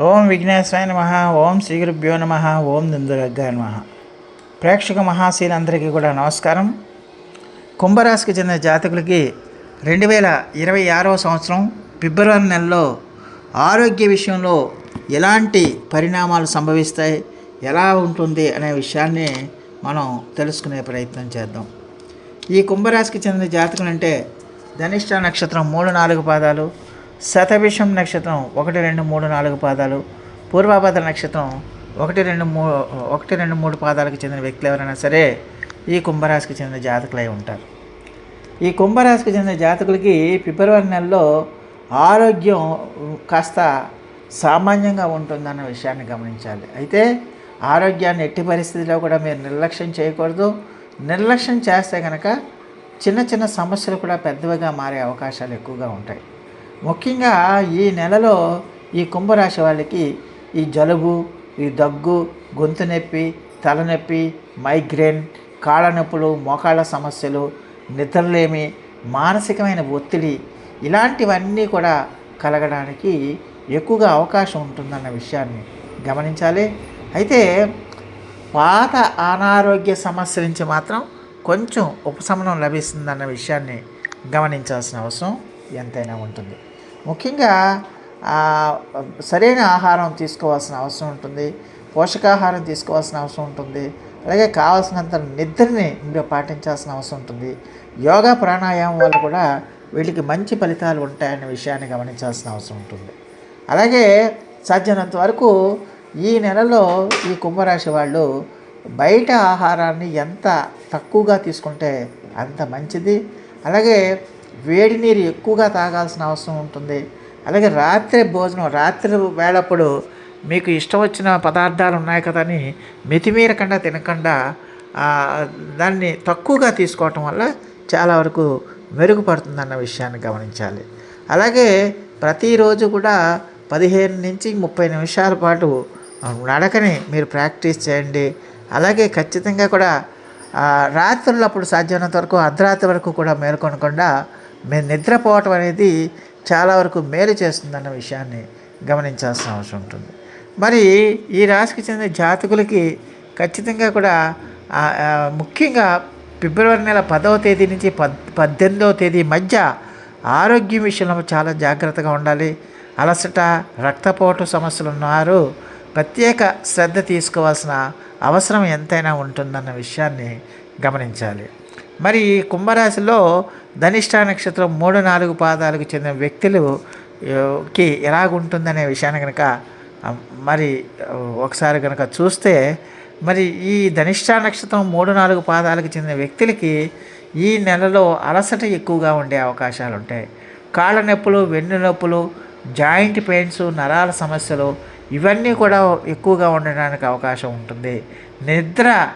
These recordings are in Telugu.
ఓం విఘ్నేశ్వరాయ నమ ఓం శ్రీ గురుభ్యో నమ ఓం దుందురగ్గాయ నమ. ప్రేక్షక మహాశీలందరికీ కూడా నమస్కారం. కుంభరాశికి చెందిన జాతకులకి రెండు వేల ఇరవై ఆరవ సంవత్సరం ఫిబ్రవరి నెలలో ఆరోగ్య విషయంలో ఎలాంటి పరిణామాలు సంభవిస్తాయి ఎలా ఉంటుంది అనే విషయాన్ని మనం తెలుసుకునే ప్రయత్నం చేద్దాం. ఈ కుంభరాశికి చెందిన జాతకులు అంటే ధనిష్ట నక్షత్రం మూడు నాలుగు పాదాలు శతభిషం నక్షత్రం ఒకటి రెండు మూడు నాలుగు పాదాలు. పూర్వాభద్ర నక్షత్రం ఒకటి రెండు మూ ఒకటి రెండు మూడు పాదాలకు చెందిన వ్యక్తులు ఎవరైనా సరే ఈ కుంభరాశికి చెందిన జాతకులై ఉంటారు. ఈ కుంభరాశికి చెందిన జాతకులకి ఫిబ్రవరి నెలలో ఆరోగ్యం కాస్త సామాన్యంగా ఉంటుందన్న విషయాన్ని గమనించాలి. అయితే ఆరోగ్యాన్ని ఎట్టి పరిస్థితిలో కూడా మీరు నిర్లక్ష్యం చేయకూడదు. నిర్లక్ష్యం చేస్తే కనుక చిన్న చిన్న సమస్యలు కూడా పెద్దవిగా మారే అవకాశాలు ఎక్కువగా ఉంటాయి. ముఖ్యంగా ఈ నెలలో ఈ కుంభరాశి వాళ్ళకి ఈ జలుబు ఈ దగ్గు గొంతు నొప్పి తలనొప్పి మైగ్రేన్ కాళ్ళ నొప్పులు మోకాళ్ళ సమస్యలు నిద్రలేమి మానసికమైన ఒత్తిడి ఇలాంటివన్నీ కూడా కలగడానికి ఎక్కువగా అవకాశం ఉంటుందన్న విషయాన్ని గమనించాలి. అయితే పాత అనారోగ్య సమస్య నుంచి మాత్రం కొంచెం ఉపశమనం లభిస్తుందన్న విషయాన్ని గమనించాల్సిన అవసరం ఎంతైనా ఉంటుంది. ముఖ్యంగా సరైన ఆహారం తీసుకోవాల్సిన అవసరం ఉంటుంది. పోషకాహారం తీసుకోవాల్సిన అవసరం ఉంటుంది. అలాగే కావాల్సినంత నిద్రని మీరు పాటించాల్సిన అవసరం ఉంటుంది. యోగా ప్రాణాయామం వల్ల కూడా వీళ్ళకి మంచి ఫలితాలు ఉంటాయనే విషయాన్ని గమనించాల్సిన అవసరం ఉంటుంది. అలాగే సాధ్యమైనంత వరకు ఈ నెలలో ఈ కుంభరాశి వాళ్ళు బయట ఆహారాన్ని ఎంత తక్కువగా తీసుకుంటే అంత మంచిది. అలాగే వేడి నీరు ఎక్కువగా తాగాల్సిన అవసరం ఉంటుంది. అలాగే రాత్రి భోజనం రాత్రి వేళప్పుడు మీకు ఇష్టం వచ్చిన పదార్థాలు ఉన్నాయి కదా అని మితిమీరకుండా తినకుండా దాన్ని తక్కువగా తీసుకోవటం వల్ల చాలా వరకు మెరుగుపడుతుందన్న విషయాన్ని గమనించాలి. అలాగే ప్రతిరోజు కూడా పదిహేను నుంచి ముప్పై నిమిషాల పాటు నడకని మీరు ప్రాక్టీస్ చేయండి. అలాగే ఖచ్చితంగా కూడా ఆ, రాత్రులప్పుడు సాధ్యమైనంత వరకు అర్ధరాత్రి వరకు కూడా మేల్కొనకుండా మేము నిద్రపోవటం అనేది చాలా వరకు మేలు చేస్తుందన్న విషయాన్ని గమనించాల్సిన అవసరం ఉంటుంది. మరి ఈ రాశికి చెందిన జాతకులకి ఖచ్చితంగా కూడా ముఖ్యంగా ఫిబ్రవరి నెల పదవ తేదీ నుంచి పద్ పద్దెనిమిదవ తేదీ మధ్య ఆరోగ్యం విషయంలో చాలా జాగ్రత్తగా ఉండాలి. అలసట రక్తపోటు సమస్యలు ఉన్నవారు ప్రత్యేక శ్రద్ధ తీసుకోవాల్సిన అవసరం ఎంతైనా ఉంటుందన్న విషయాన్ని గమనించాలి. మరి ఈ కుంభరాశిలో ధనిష్ట నక్షత్రం మూడు నాలుగు పాదాలకు చెందిన వ్యక్తులు కి ఎలాగుంటుందనే విషయాన్ని కనుక మరి ఒకసారి కనుక చూస్తే మరి ఈ ధనిష్ట నక్షత్రం మూడు నాలుగు పాదాలకు చెందిన వ్యక్తులకి ఈ నెలలో అలసట ఎక్కువగా ఉండే అవకాశాలు ఉంటాయి కాళ్ళ నొప్పులు వెన్ను నొప్పులు జాయింట్ పెయిన్స్ నరాల సమస్యలు ఇవన్నీ కూడా ఎక్కువగా ఉండడానికి అవకాశం ఉంటుంది. నిద్ర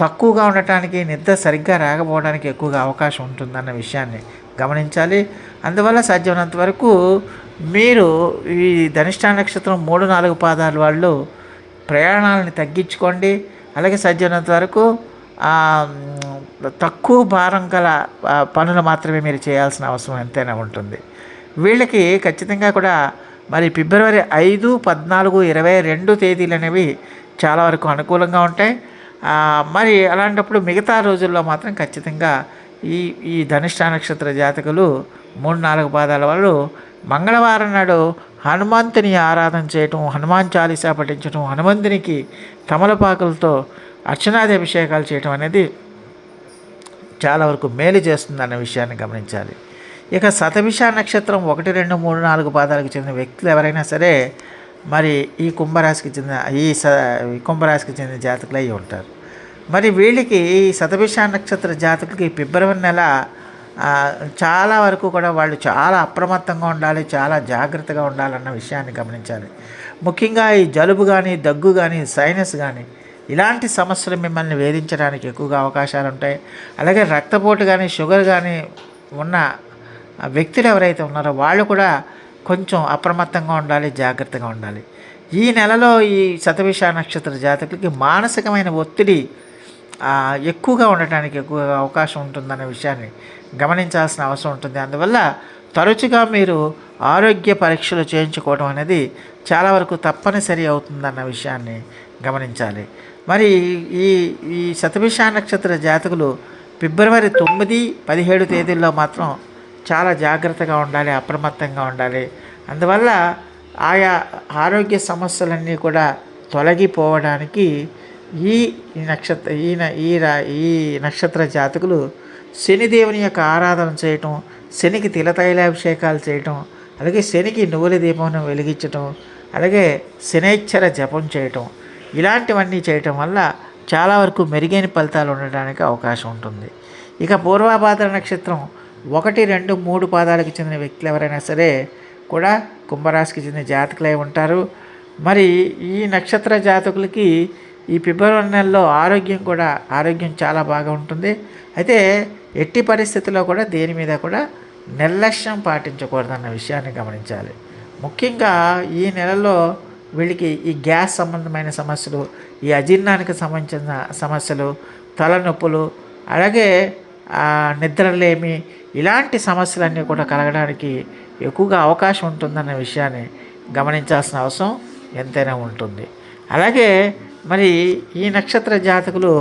తక్కువగా ఉండటానికి నిద్ర సరిగ్గా రాకపోవడానికి ఎక్కువగా అవకాశం ఉంటుందన్న విషయాన్ని గమనించాలి. అందువల్ల సాధ్యమైనంత వరకు మీరు ఈ ధనిష్ట నక్షత్రం మూడు నాలుగు పాదాల వాళ్ళు ప్రయాణాలను తగ్గించుకోండి. అలాగే సాధ్యమైనంత వరకు తక్కువ భారం గల పనులు మాత్రమే మీరు చేయాల్సిన అవసరం ఎంతైనా ఉంటుంది. వీళ్ళకి ఖచ్చితంగా కూడా మరి ఫిబ్రవరి ఐదు పద్నాలుగు ఇరవై రెండు తేదీలు అనేవి చాలా వరకు అనుకూలంగా ఉంటాయి. మరి అలాంటప్పుడు మిగతా రోజుల్లో మాత్రం ఖచ్చితంగా ఈ ఈ ధనిష్ట నక్షత్ర జాతకులు మూడు నాలుగు పాదాల వాళ్ళు మంగళవారం నాడు హనుమంతుని ఆరాధన చేయటం హనుమాన్ చాలీసా పఠించడం హనుమంతునికి తమలపాకులతో అర్చనాది అభిషేకాలు చేయటం అనేది చాలా వరకు మేలు చేస్తుందన్న విషయాన్ని గమనించాలి. ఇక శతభిష నక్షత్రం ఒకటి రెండు మూడు నాలుగు పాదాలకు చెందిన వ్యక్తులు ఎవరైనా సరే మరి ఈ కుంభరాశికి చెందిన ఈ స ఈ కుంభరాశికి చెందిన జాతకులు అయి ఉంటారు. మరి వీళ్ళకి ఈ శతభిష నక్షత్ర జాతకులకి ఫిబ్రవరి నెల చాలా వరకు కూడా వాళ్ళు చాలా అప్రమత్తంగా ఉండాలి చాలా జాగ్రత్తగా ఉండాలన్న విషయాన్ని గమనించాలి. ముఖ్యంగా ఈ జలుబు కానీ దగ్గు కానీ సైనస్ కానీ ఇలాంటి సమస్యలు మిమ్మల్ని వేధించడానికి ఎక్కువగా అవకాశాలు ఉంటాయి. అలాగే రక్తపోటు కానీ షుగర్ కానీ ఉన్న వ్యక్తులు ఎవరైతే ఉన్నారో వాళ్ళు కూడా కొంచెం అప్రమత్తంగా ఉండాలి జాగ్రత్తగా ఉండాలి. ఈ నెలలో ఈ శతవిష నక్షత్ర జాతకులకి మానసికమైన ఒత్తిడి ఎక్కువగా ఉండటానికి ఎక్కువగా అవకాశం ఉంటుందనే విషయాన్ని గమనించాల్సిన అవసరం ఉంటుంది. అందువల్ల తరచుగా మీరు ఆరోగ్య పరీక్షలు చేయించుకోవడం అనేది చాలా వరకు తప్పనిసరి అవుతుందన్న విషయాన్ని గమనించాలి. మరి ఈ ఈ శతభిష నక్షత్ర జాతకులు ఫిబ్రవరి తొమ్మిది పదిహేడు తేదీల్లో మాత్రం చాలా జాగ్రత్తగా ఉండాలి అప్రమత్తంగా ఉండాలి. అందువల్ల ఆయా ఆరోగ్య సమస్యలన్నీ కూడా తొలగిపోవడానికి ఈ నక్షత్ర ఈ ఈ ఈ నక్షత్ర జాతకులు శనిదేవుని యొక్క ఆరాధన చేయటం శనికి తిలతైలాభిషేకాలు చేయటం అలాగే శనికి నువ్వుల దీపం వెలిగించటం అలాగే శనైశ్చర జపం చేయటం ఇలాంటివన్నీ చేయటం వల్ల చాలా వరకు మెరుగైన ఫలితాలు ఉండడానికి అవకాశం ఉంటుంది. ఇక పూర్వాభాద్ర నక్షత్రం ఒకటి రెండు మూడు పాదాలకు చెందిన వ్యక్తులు ఎవరైనా సరే కూడా కుంభరాశికి చెందిన జాతకులై ఉంటారు. మరి ఈ నక్షత్ర జాతకులకి ఈ ఫిబ్రవరి నెలలో ఆరోగ్యం కూడా ఆరోగ్యం చాలా బాగా ఉంటుంది. అయితే ఎట్టి పరిస్థితుల్లో కూడా దేని మీద కూడా నిర్లక్ష్యం పాటించకూడదన్న విషయాన్ని గమనించాలి. ముఖ్యంగా ఈ నెలలో వీళ్ళకి ఈ గ్యాస్ సంబంధమైన సమస్యలు ఈ అజీర్ణానికి సంబంధించిన సమస్యలు తలనొప్పులు అలాగే నిద్రలేమి ఇలాంటి సమస్యలన్నీ కూడా కలగడానికి ఎక్కువగా అవకాశం ఉంటుందన్న విషయాన్ని గమనించాల్సిన అవసరం ఎంతైనా ఉంటుంది. అలాగే మరి ఈ నక్షత్ర జాతకులు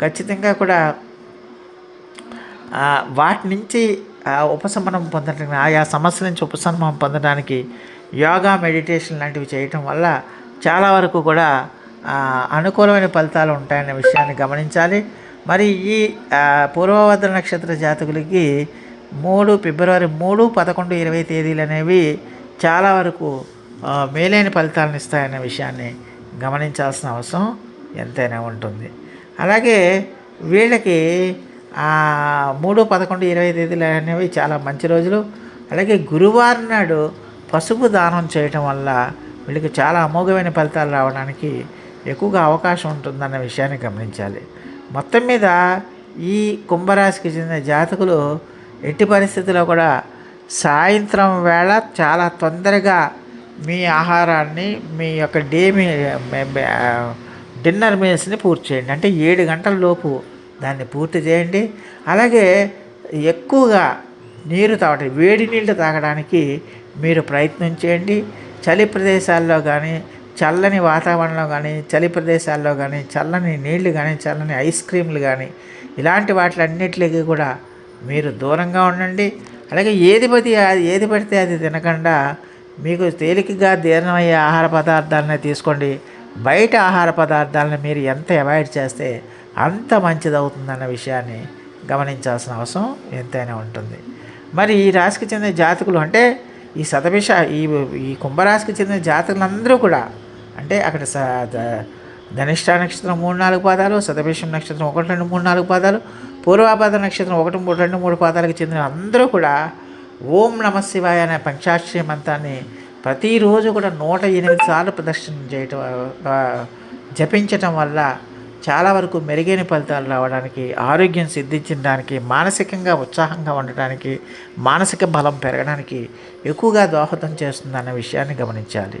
ఖచ్చితంగా కూడా వాటి నుంచి ఉపశమనం పొందడానికి ఆయా సమస్యల నుంచి ఉపశమనం పొందడానికి యోగా మెడిటేషన్ లాంటివి చేయటం వల్ల చాలా వరకు కూడా అనుకూలమైన ఫలితాలు ఉంటాయనే విషయాన్ని గమనించాలి. మరి ఈ పూర్వభద్ర నక్షత్ర జాతకులకి మూడు ఫిబ్రవరి మూడు పదకొండు ఇరవై తేదీలు అనేవి చాలా వరకు మేలైన ఫలితాలను ఇస్తాయనే విషయాన్ని గమనించాల్సిన అవసరం ఎంతైనా ఉంటుంది. అలాగే వీళ్ళకి మూడు పదకొండు ఇరవై తేదీలు అనేవి చాలా మంచి రోజులు. అలాగే గురువారం నాడు పసుపు దానం చేయటం వల్ల వీళ్ళకి చాలా అమోఘమైన ఫలితాలు రావడానికి ఎక్కువగా అవకాశం ఉంటుందన్న విషయాన్ని గమనించాలి. మొత్తం మీద ఈ కుంభరాశికి చెందిన జాతకులు ఎట్టి పరిస్థితుల్లో కూడా సాయంత్రం వేళ చాలా తొందరగా మీ ఆహారాన్ని మీ యొక్క డే మీ డిన్నర్ మీల్స్ని పూర్తి చేయండి. అంటే ఏడు గంటల లోపు దాన్ని పూర్తి చేయండి. అలాగే ఎక్కువగా నీరు తాగటం వేడి నీళ్ళు తాగడానికి మీరు ప్రయత్నం చేయండి. చలి ప్రదేశాల్లో కానీ చల్లని వాతావరణంలో కానీ చలి ప్రదేశాల్లో కానీ చల్లని నీళ్ళు కానీ చల్లని ఐస్ క్రీమ్లు కానీ ఇలాంటి వాటిలన్నిటికీ కూడా మీరు దూరంగా ఉండండి. అలాగే ఏది పది ఏది పడితే అది తినకుండా మీకు తేలికగా జీర్ణమయ్యే ఆహార పదార్థాలనే తీసుకోండి. బయట ఆహార పదార్థాలను మీరు ఎంత అవాయిడ్ చేస్తే అంత మంచిదవుతుందన్న విషయాన్ని గమనించాల్సిన అవసరం ఎంతైనా ఉంటుంది. మరి ఈ రాశికి చెందిన జాతకులు అంటే ఈ శతభిష ఈ ఈ కుంభరాశికి చెందిన జాతకులందరూ కూడా అంటే అక్కడ స ధనిష్ట నక్షత్రం మూడు నాలుగు పాదాలు శతభిషం నక్షత్రం ఒకటి రెండు మూడు నాలుగు పాదాలు పూర్వాపాద నక్షత్రం ఒకటి మూడు రెండు మూడు పాదాలకు చెందిన అందరూ కూడా ఓం నమ శివాయ అనే పంచాక్షరి మంత్రాన్ని ప్రతిరోజు కూడా నూట ఎనిమిది సార్లు ప్రదర్శన చేయటం జపించటం వల్ల చాలా వరకు మెరుగైన ఫలితాలు రావడానికి ఆరోగ్యం సిద్ధించడానికి మానసికంగా ఉత్సాహంగా ఉండటానికి మానసిక బలం పెరగడానికి ఎక్కువగా దోహదం చేస్తుందన్న విషయాన్ని గమనించాలి.